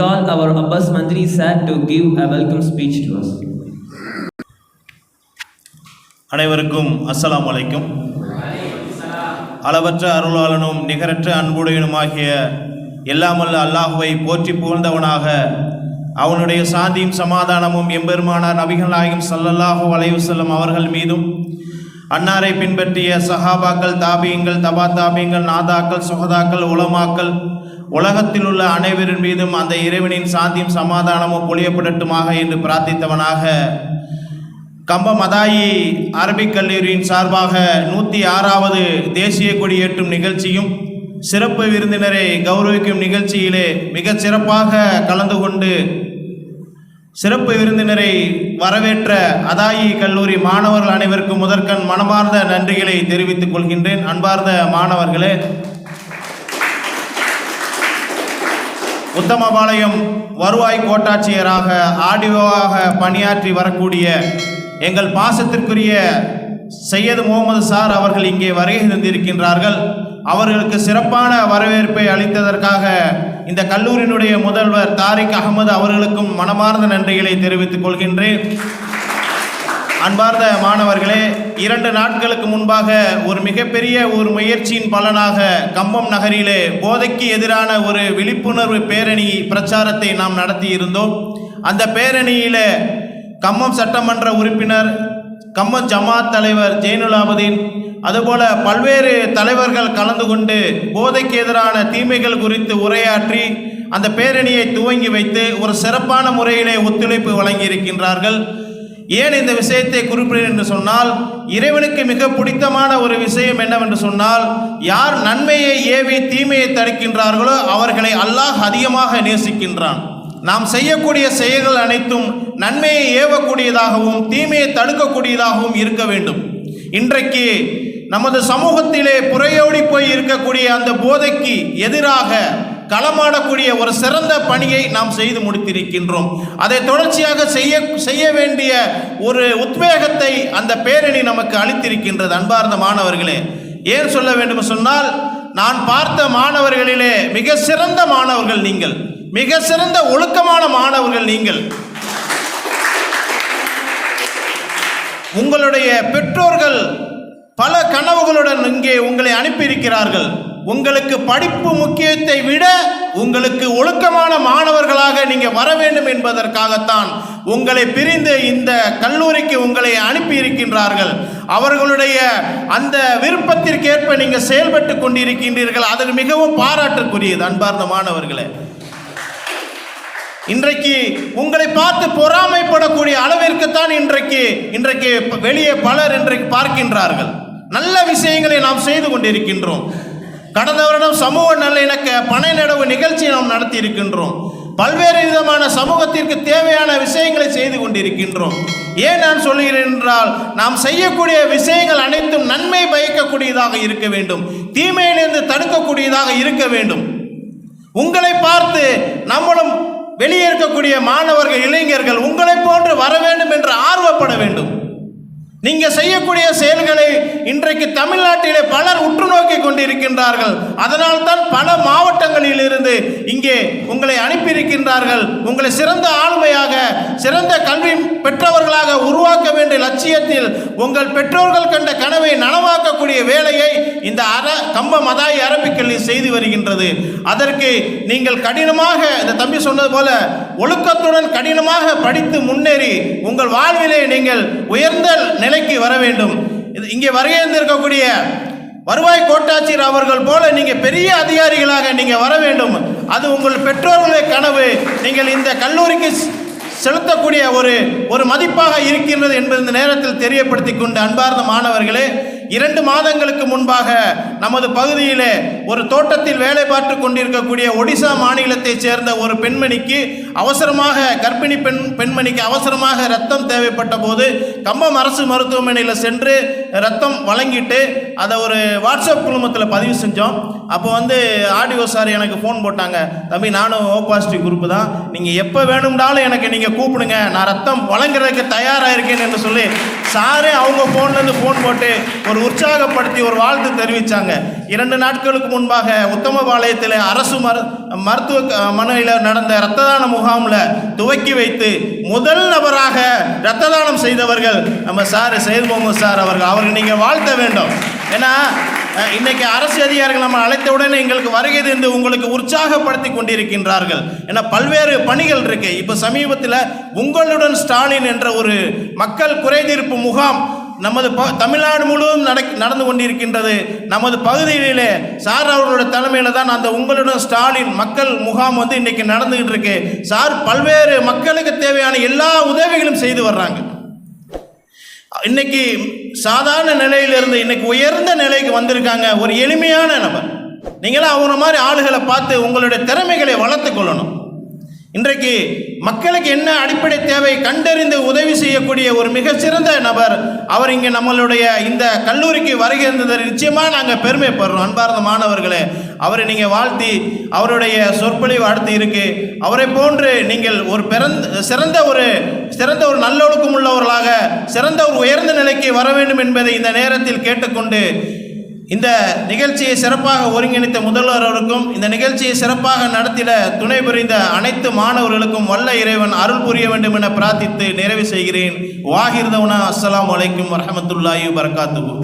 call our Abbas Mandri sir to give a welcome speech to us. அனைவருக்கும் அஸ்லாம் அலைக்கும் அளவற்ற அருளாளனும் நிகரற்ற அன்புடையனுமாகிய எல்லாமல்ல அல்லாஹுவை போற்றி புகழ்ந்தவனாக அவனுடைய சாந்தியும் சமாதானமும் எம்பெருமானார் நபிகள் நாயகம் ஸல்லல்லாஹு அலைஹி செல்லும் அவர்கள் மீதும் அன்னாரை பின்பற்றிய சஹாபாக்கள் தாபியங்கள் தபா தாபியங்கள் நாதாக்கள் சுகதாக்கள் உலமாக்கள் உலகத்தில் உள்ள அனைவரின் மீதும் அந்த இறைவனின் சாந்தியும் சமாதானமும் பொழியப்படட்டுமாக என்று பிரார்த்தித்தவனாக கம்ப மதாயி அரபிக் கல்லூரியின் சார்பாக நூற்றி ஆறாவது தேசிய கொடியேற்றும் நிகழ்ச்சியும் சிறப்பு விருந்தினரை கௌரவிக்கும் நிகழ்ச்சியிலே மிகச் சிறப்பாக கலந்து கொண்டு சிறப்பு விருந்தினரை வரவேற்ற அதாயி கல்லூரி மாணவர்கள் அனைவருக்கும் முதற்கண் மனமார்ந்த நன்றிகளை தெரிவித்துக் கொள்கின்றேன். அன்பார்ந்த மாணவர்களே உத்தமபாளையம் வருவாய் கோட்டாட்சியராக ஆடியோவாக பணியாற்றி வரக்கூடிய எங்கள் பாசத்திற்குரிய சையது முகமது சார் அவர்கள் இங்கே வருகை தந்திருக்கின்றார்கள். அவர்களுக்கு சிறப்பான வரவேற்பை அளித்ததற்காக இந்த கல்லூரியினுடைய முதல்வர் தாரிக் அகமது அவர்களுக்கும் மனமார்ந்த நன்றிகளை தெரிவித்துக் கொள்கின்றேன். அன்பார்ந்த மாணவர்களே இரண்டு நாட்களுக்கு முன்பாக ஒரு மிகப்பெரிய ஒரு முயற்சியின் பலனாக கம்பம் நகரிலே போதைக்கு எதிரான ஒரு விழிப்புணர்வு பேரணி பிரச்சாரத்தை நாம் நடத்தி இருந்தோம் அந்த பேரணியில கம்பம் சட்டமன்ற உறுப்பினர் கம்பம் ஜமாத் தலைவர் ஜெயினுலாபுதீன் அதுபோல பல்வேறு தலைவர்கள் கலந்து கொண்டு போதைக்கு எதிரான தீமைகள் குறித்து உரையாற்றி அந்த பேரணியை துவங்கி வைத்து ஒரு சிறப்பான முறையிலே ஒத்துழைப்பு வழங்கியிருக்கின்றார்கள். ஏன் இந்த விஷயத்தை குறிப்பிடுகிறேன் என்று சொன்னால் இறைவனுக்கு மிக பிடித்தமான ஒரு விஷயம் என்னவென்று சொன்னால் யார் நன்மையை ஏவி தீமையை தடுக்கின்றார்களோ அவர்களை அல்லாஹ் அதிகமாக நேசிக்கின்றான். நாம் செய்யக்கூடிய செயல்கள் அனைத்தும் நன்மையை ஏவக்கூடியதாகவும் தீமையை தடுக்கக்கூடியதாகவும் இருக்க வேண்டும். இன்றைக்கு நமது சமூகத்திலே புறையோடி போய் இருக்கக்கூடிய அந்த போதைக்கு எதிராக களமாடக்கூடிய ஒரு சிறந்த பணியை நாம் செய்து முடித்திருக்கின்றோம். அதை தொடர்ச்சியாக செய்ய செய்ய வேண்டிய ஒரு உத்வேகத்தை அந்த பேரணி நமக்கு அளித்திருக்கின்றது. அன்பார்ந்த மாணவர்களே ஏன் சொல்ல வேண்டும் சொன்னால் நான் பார்த்த மாணவர்களிலே மிக சிறந்த மாணவர்கள் நீங்கள். மிக சிறந்த ஒழுக்கமான மாணவர்கள் நீங்கள். உங்களுடைய பெற்றோர்கள் பல கனவுகளுடன் இங்கே உங்களை அனுப்பியிருக்கிறார்கள். உங்களுக்கு படிப்பு முக்கியத்தை விட உங்களுக்கு ஒழுக்கமான மாணவர்களாக நீங்கள் வர வேண்டும் என்பதற்காகத்தான் உங்களை பிரிந்து இந்த கல்லூரிக்கு உங்களை அனுப்பி இருக்கின்றார்கள் அவர்களுடைய அந்த விருப்பத்திற்கேற்ப நீங்கள் செயல்பட்டு கொண்டிருக்கின்றீர்கள். அதற்கு மிகவும் பாராட்டுக்குரியது அன்பார்ந்த மாணவர்களே. இன்றைக்கு உங்களை பார்த்து பொறாமைப்படக்கூடிய அளவிற்கு தான் இன்றைக்கு இன்றைக்கு வெளியே பலர் இன்றைக்கு பார்க்கின்றார்கள். நல்ல விஷயங்களை நாம் செய்து கொண்டிருக்கின்றோம். கடந்த வருடம் சமூக நல்லிணக்க பனை நடவு நிகழ்ச்சியை நாம் நடத்தி இருக்கின்றோம் பல்வேறு விதமான சமூகத்திற்கு தேவையான விஷயங்களை செய்து கொண்டிருக்கின்றோம். ஏன் நான் சொல்கிறேன் என்றால் நாம் செய்யக்கூடிய விஷயங்கள் அனைத்தும் நன்மை பயக்கக்கூடியதாக இருக்க வேண்டும். தீமையிலிருந்து தடுக்கக்கூடியதாக இருக்க வேண்டும். உங்களை பார்த்து நம்மளும் வெளியே இருக்கக்கூடிய மாணவர்கள் இளைஞர்கள் உங்களை போன்று வர வேண்டும் என்று ஆர்வப்பட வேண்டும். நீங்க செய்யக்கூடிய செயல்களை இன்றைக்கு தமிழ்நாட்டிலே பலர் உற்று நோக்கி கொண்டிருக்கின்றார்கள். அதனால் தான் பல மாவட்டங்களில் இருந்து இங்கே உங்களை அனுப்பியிருக்கின்றார்கள். உங்களை சிறந்த ஆளுமையாக சிறந்த கல்வி பெற்றவர்களாக உருவாக்க வேண்டிய லட்சியத்தில் உங்கள் பெற்றோர்கள் கண்ட கனவை நனவாக்கக்கூடிய வேலையை இந்த அர கம்ப மதாய் அரபிக்கல்லி செய்து வருகின்றது. அதற்கு நீங்கள் கடினமாக இந்த தம்பி சொன்னது போல ஒழுக்கத்துடன் கடினமாக படித்து முன்னேறி உங்கள் வாழ்விலே நீங்கள் உயர்ந்த நிலைக்கு வர வேண்டும். இது இங்கே வருகின்றிருக்கக்கூடிய வருவாய் கோட்டாட்சியர் அவர்கள் போல நீங்கள் பெரிய அதிகாரிகளாக நீங்கள் வர வேண்டும். அது உங்கள் பெற்றோர்களுடைய கனவு. நீங்கள் இந்த கல்லூரிக்கு செலுத்தக்கூடிய ஒரு ஒரு மதிப்பாக இருக்கின்றது என்பது இந்த நேரத்தில் தெரியப்படுத்தி கொண்டு அன்பார்ந்த மாணவர்களே இரண்டு மாதங்களுக்கு முன்பாக நமது பகுதியிலே ஒரு தோட்டத்தில் வேலை பார்த்து கொண்டிருக்கக்கூடிய ஒடிசா மாநிலத்தைச் சேர்ந்த ஒரு பெண்மணிக்கு அவசரமாக கர்ப்பிணி பெண் பெண்மணிக்கு அவசரமாக ரத்தம் தேவைப்பட்ட போது கம்பம் அரசு மருத்துவமனையில் சென்று ரத்தம் வழங்கிட்டு அதை ஒரு வாட்ஸ்அப் குழுமத்தில் பதிவு செஞ்சோம். அப்போ வந்து ஆடியோ சார் எனக்கு ஃபோன் போட்டாங்க. தம்பி நானும் ஓ பாசிட்டிவ் குரூப் தான். நீங்கள் எப்போ வேணும்னாலும் எனக்கு நீங்கள் கூப்பிடுங்க. நான் ரத்தம் வழங்குறதுக்கு தயாராக இருக்கேன்னு என்று சொல்லி சாரே அவங்க ஃபோன்லேருந்து ஃபோன் போட்டு ஒரு உற்சாகப்படுத்தி ஒரு வாழ்த்து தெரிவித்தாங்க இரண்டு நாட்களுக்கு முன்பாக உத்தமபாளையத்தில் அரசு மரு மருத்துவ மனையில் நடந்த இரத்த தான முகாமில் துவக்கி வைத்து முதல் நபராக இரத்த தானம் செய்தவர்கள் நம்ம சார் சையத் முகமது சார் அவர்கள். அவர்கள் நீங்கள் வாழ்த்த வேண்டும். ஏன்னா இன்னைக்கு அரசு அதிகாரிகள் நம்ம அழைத்தவுடனே எங்களுக்கு வருகை தந்து உங்களுக்கு உற்சாகப்படுத்தி கொண்டிருக்கின்றார்கள். ஏன்னா பல்வேறு பணிகள் இருக்கு. இப்போ சமீபத்தில் உங்களுடன் ஸ்டாலின் என்ற ஒரு மக்கள் குறைதீர்ப்பு முகாம் நமது ப தமிழ்நாடு முழுவதும் நடக் நடந்து கொண்டிருக்கின்றது. நமது பகுதியிலே சார் அவர்களோட தலைமையில் தான் அந்த உங்களுடன் ஸ்டாலின் மக்கள் முகாம் வந்து இன்றைக்கி நடந்துகிட்டு இருக்கு. சார் பல்வேறு மக்களுக்கு தேவையான எல்லா உதவிகளும் செய்து வர்றாங்க. இன்னைக்கு சாதாரண நிலையிலிருந்து இன்னைக்கு உயர்ந்த நிலைக்கு வந்திருக்காங்க. ஒரு எளிமையான நபர். நீங்களாம் அவங்கள மாதிரி ஆளுகளை பார்த்து உங்களுடைய திறமைகளை வளர்த்து கொள்ளணும். இன்றைக்கு மக்களுக்கு என்ன அடிப்படை தேவை கண்டறிந்து உதவி செய்யக்கூடிய ஒரு மிகச்சிறந்த நபர் அவர் இங்கே நம்மளுடைய இந்த கல்லூரிக்கு வருகை நிச்சயமாக நாங்கள் பெருமைப்படுறோம். அன்பார்ந்த மாணவர்களே அவரை நீங்கள் வாழ்த்தி அவருடைய சொற்பொழிவு அடுத்து இருக்கு. அவரை போன்று நீங்கள் ஒரு பிறந்த சிறந்த ஒரு சிறந்த ஒரு நல்லொழுக்கம் உள்ளவர்களாக சிறந்த ஒரு உயர்ந்த நிலைக்கு வர வேண்டும் என்பதை இந்த நேரத்தில் கேட்டுக்கொண்டு இந்த நிகழ்ச்சியை சிறப்பாக ஒருங்கிணைத்த முதல்வர் அவருக்கும் இந்த நிகழ்ச்சியை சிறப்பாக நடத்திட துணை புரிந்த அனைத்து மாணவர்களுக்கும் வல்ல இறைவன் அருள் புரிய வேண்டும் என பிரார்த்தித்து நிறைவு செய்கிறேன். வாகிர்தவனா அஸ்லாம் அலைக்கும் வரமத்துல்லாயு வரகாத்துஹு